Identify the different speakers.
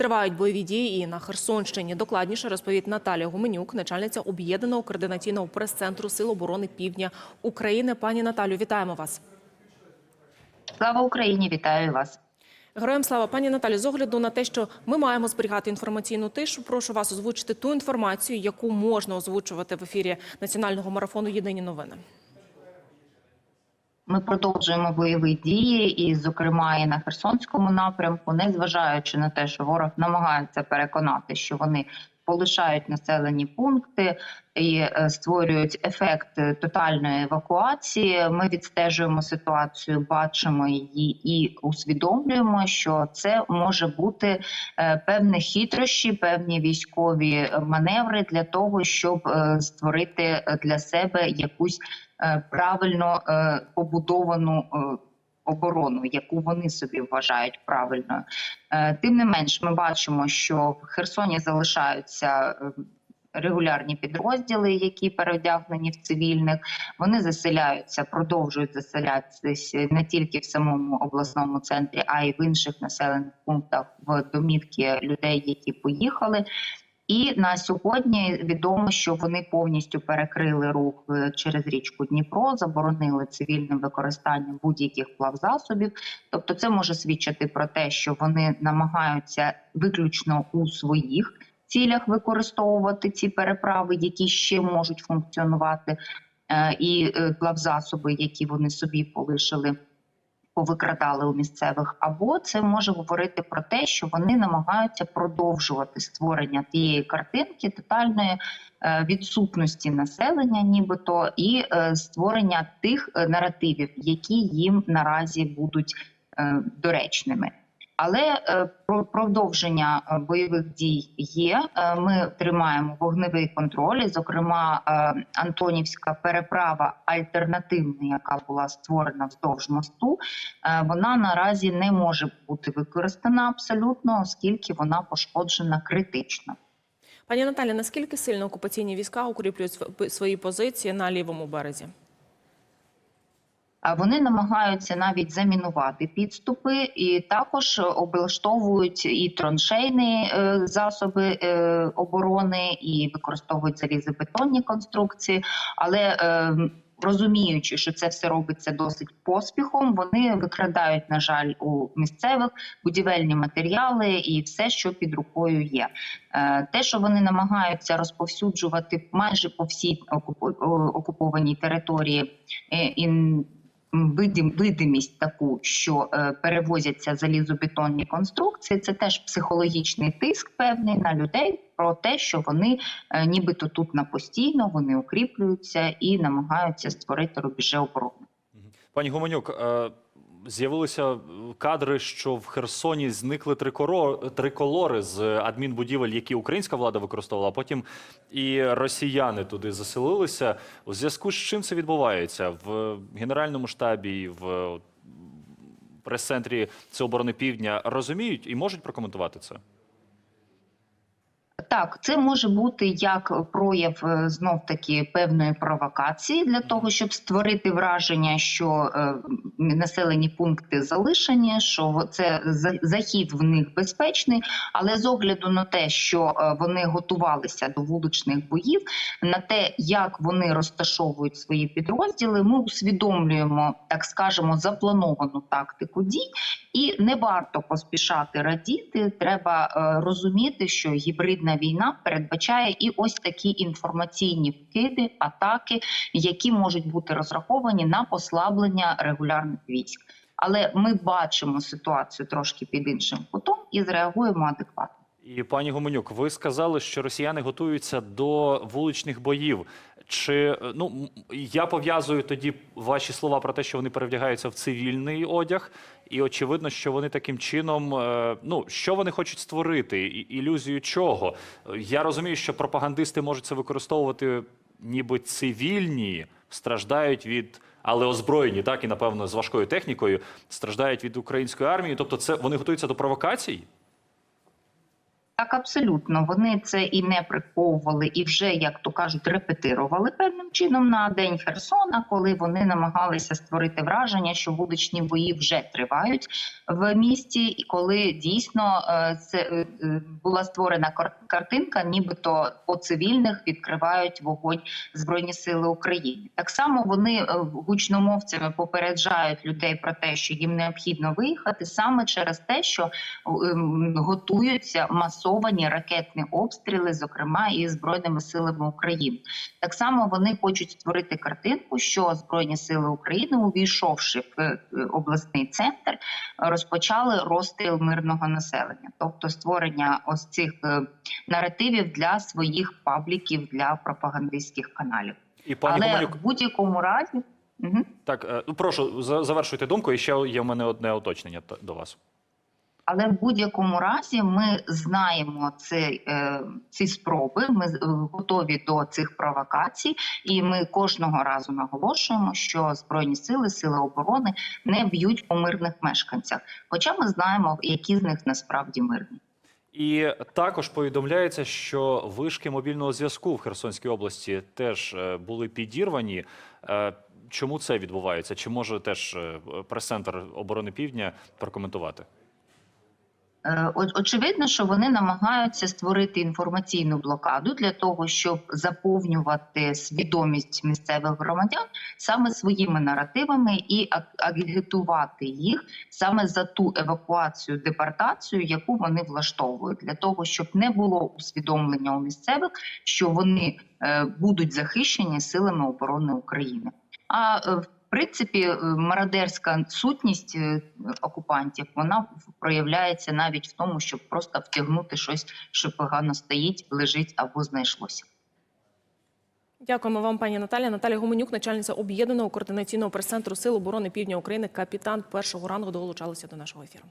Speaker 1: Тривають бойові дії і на Херсонщині. Докладніше розповість Наталія Гуменюк, начальниця об'єднаного координаційного прес-центру Сил оборони Півдня України. Пані Наталю, вітаємо вас.
Speaker 2: Слава Україні! Вітаю вас.
Speaker 1: Героям слава пані Наталі. З огляду на те, що ми маємо зберігати інформаційну тишу, прошу вас озвучити ту інформацію, яку можна озвучувати в ефірі національного марафону Єдині новини.
Speaker 2: Ми продовжуємо бойові дії, і, зокрема, і на Херсонському напрямку, незважаючи на те, що ворог намагається переконати, що вони полишають населені пункти і е, створюють ефект тотальної евакуації. Ми відстежуємо ситуацію, бачимо її і усвідомлюємо, що це може бути е, певні хитрощі, певні військові маневри для того, щоб е, створити для себе якусь правильно е, побудовану. е, Оборону, яку вони собі вважають правильною, Е, тим не менш, ми бачимо, що в Херсоні залишаються е, регулярні підрозділи, які переодягнені в цивільних. Вони заселяються, продовжують заселятися не тільки в самому обласному центрі, а й в інших населених пунктах в домівки людей, які поїхали. І на сьогодні відомо, що вони повністю перекрили рух е, через річку Дніпро, заборонили цивільним використанням будь-яких плавзасобів. Тобто, це може свідчити про те, що вони намагаються виключно у своїх цілях використовувати ці переправи, які ще можуть функціонувати, е, і е, плавзасоби, які вони собі полишили повикрадали у місцевих, або це може говорити про те, що вони намагаються продовжувати створення тієї картинки тотальної е, відсутності населення, нібито, і е, створення тих е, наративів, які їм наразі будуть доречними. Але е, про продовження е, бойових дій є. Е, Ми тримаємо вогневий контроль. Зокрема, Антонівська переправа альтернативна, яка була створена вздовж мосту, вона наразі не може бути використана абсолютно, оскільки вона пошкоджена критично.
Speaker 1: Пані Наталі, наскільки сильно окупаційні війська укріплюють свої позиції на лівому березі?
Speaker 2: Вони намагаються навіть замінувати підступи, і також облаштовують і троншейні е, засоби е, оборони, і використовують залізобетонні конструкції. Але е, розуміючи, що це все робиться досить поспіхом, вони викрадають, на жаль, у місцевих будівельні матеріали і все, що під рукою є. Те, що вони намагаються розповсюджувати майже по всій окупо- окупованій території ін- видим, видимість таку, що е, перевозяться залізобетонні конструкції, це теж психологічний тиск певний на людей про те, що вони е, нібито тут на постійно, вони укріплюються і намагаються створити рубежі оборони.
Speaker 3: Пані Гуменюк, е, з'явилися кадри, що в Херсоні зникли триколори з адмінбудівель, які українська влада використовувала, а потім і росіяни туди заселилися. У зв'язку з чим це відбувається в Генеральному штабі, в прес-центрі Сил оборони Півдня розуміють і можуть прокоментувати це?
Speaker 2: Так, це може бути як прояв знов таки певної провокації для того, щоб створити враження, що е, населені пункти залишені, що це захід в них безпечний, але з огляду на те, що е, вони готувалися до вуличних боїв, на те, як вони розташовують свої підрозділи, ми усвідомлюємо, так скажемо, заплановану тактику дій, і не варто поспішати радіти. Треба е, розуміти, що гібридна війна передбачає і ось такі інформаційні вкиди, атаки, які можуть бути розраховані на послаблення регулярних військ. Але ми бачимо ситуацію трошки під іншим кутом і зреагуємо адекватно.
Speaker 3: І пані Гуменюк, ви сказали, що росіяни готуються до вуличних боїв. Чи ну я пов'язую тоді ваші слова про те, що вони перевдягаються в цивільний одяг, і очевидно, що вони таким чином, е, ну що вони хочуть створити, ілюзію чого? Я розумію, що пропагандисти можуть це використовувати, ніби цивільні страждають від. Але озброєні, так і напевно з важкою технікою страждають від української армії. Тобто, це вони готуються до провокацій.
Speaker 2: Так, абсолютно. Вони це і не приховували, і вже, як то кажуть, репетирували певним чином на день Херсона, коли вони намагалися створити враження, що вуличні бої вже тривають в місті, і коли дійсно е, це е, е, була створена кар- картинка, нібито по цивільних відкривають вогонь збройні сили України. Так само вони гучномовцями попереджають людей про те, що їм необхідно виїхати саме через те, що ем, готуються масовані ракетні обстріли, зокрема і збройними силами України. Так само вони хочуть створити картинку, що збройні сили України, увійшовши в е, обласний центр, розпочали розстріл мирного населення, тобто створення ось цих е, наративів для своїх пабліків для пропагандистських каналів.
Speaker 3: І пані
Speaker 2: Але
Speaker 3: Гуменюк,
Speaker 2: в будь-якому разі. Угу.
Speaker 3: так е, ну, прошу за- завершуйте думку. І ще є в мене одне уточнення до вас.
Speaker 2: Але в будь-якому разі ми знаємо ці, е, ці спроби. Ми е, готові до цих провокацій, і ми кожного разу наголошуємо, що збройні сили, сили оборони не б'ють по мирних мешканцях. Хоча ми знаємо, які з них насправді мирні.
Speaker 3: І також повідомляється, що вишки мобільного зв'язку в Херсонській області теж е, були підірвані. Чому це відбувається? Чи може теж прес-центр оборони Півдня прокоментувати?
Speaker 2: Е, Очевидно, що вони намагаються створити інформаційну блокаду для того, щоб заповнювати свідомість місцевих громадян саме своїми наративами і агітувати їх саме за ту евакуацію, депортацію, яку вони влаштовують, для того, щоб не було усвідомлення у місцевих, що вони е, будуть захищені силами оборони України. А е, в принципі, мародерська сутність окупантів вона проявляється навіть в тому, щоб просто втягнути щось, що погано стоїть, лежить або знайшлося.
Speaker 1: Дякуємо вам, пані Наталія. Наталія Гуменюк, начальниця об'єднаного координаційного прес-центру Сил оборони Півдня України, капітан першого рангу долучалася до нашого ефіру.